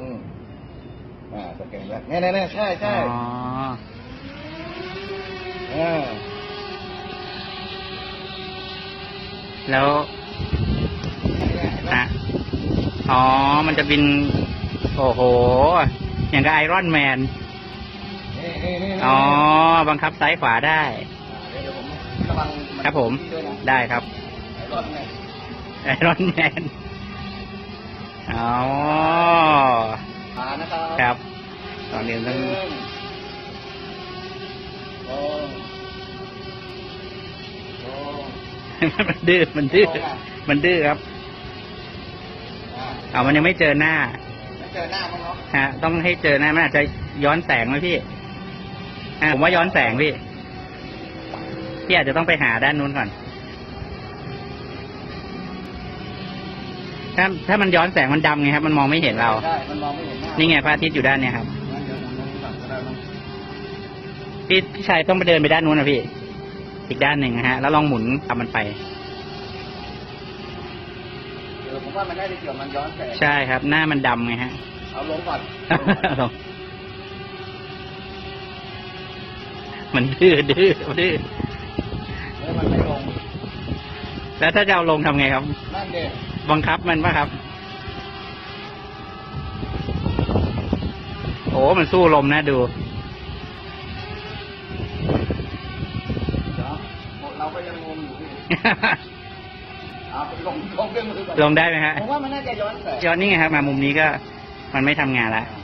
อืมอ่าตะแกรงแล้วแน่แน่แน่ใช่ใช่อ๋ออ่าแล้วเนี่ยเห็นไหมฮะอ๋อ มันจะบิน โอ้โห อย่างกับไอรอนแมน นี่นี่นี่อ๋อ บังคับซ้ายขวาได้อ่าเดี๋ยวผมระวังนครับผม ด้วยนะได้ครับ ไอ้รถเนี่ยไอรอนแมน อ๋อมานะ ครับครับ ตอนนี้ต้องหนึ่งสองสองมันดื้อ มันดื้อ มันดื้อครับอ่าเอามันยังไม่เจอหน้า ไม่เจอหน้ามั้งเนาะ ฮะ ต้องให้เจอหน้า มันอาจจะย้อนแสงไหมพี่อะผมว่าย้อนแสงพี่ พี่อาจจะต้องไปหาด้านนู้นก่อน ถ้าถ้ามันย้อนแสงมันดำไงครับ มันมองไม่เห็นเรา ใช่มันมองไม่เห็นหน้านี่ไงพระอาทิตย์อยู่ด้านเนี้ยครับ งั้นเดี๋ยวผมลงก่อนก็ได้มั้งพี่พี่ชายต้องไปเดินไปด้านนู้นนะพี่ อีกด้านหนึ่งนะฮะ แล้วลองหมุนตามมันไป เดี๋ยวผมว่ามันได้เกี่ยวมันย้อนแสงใช่ครับ หน้ามันดำไงฮะ เอาลงก่อนลองมันดื้อดื้อดื้อเออมันไม่ลงแล้วถ้าจะเอาลงทำไงครับ นั่นเด็ บังคับมันปะครับ โอ้มันสู้ลมนะดูเดี๋ยวเราก็ยังงงอยู่พี่เอาไปลงลงเครื่องมือก่อนลงได้ไหมฮะผมว่ามันน่าจะย้อนแสงย้อนนี่ไงครับ มามุมนี้ก็มันไม่ทำงานละอ่า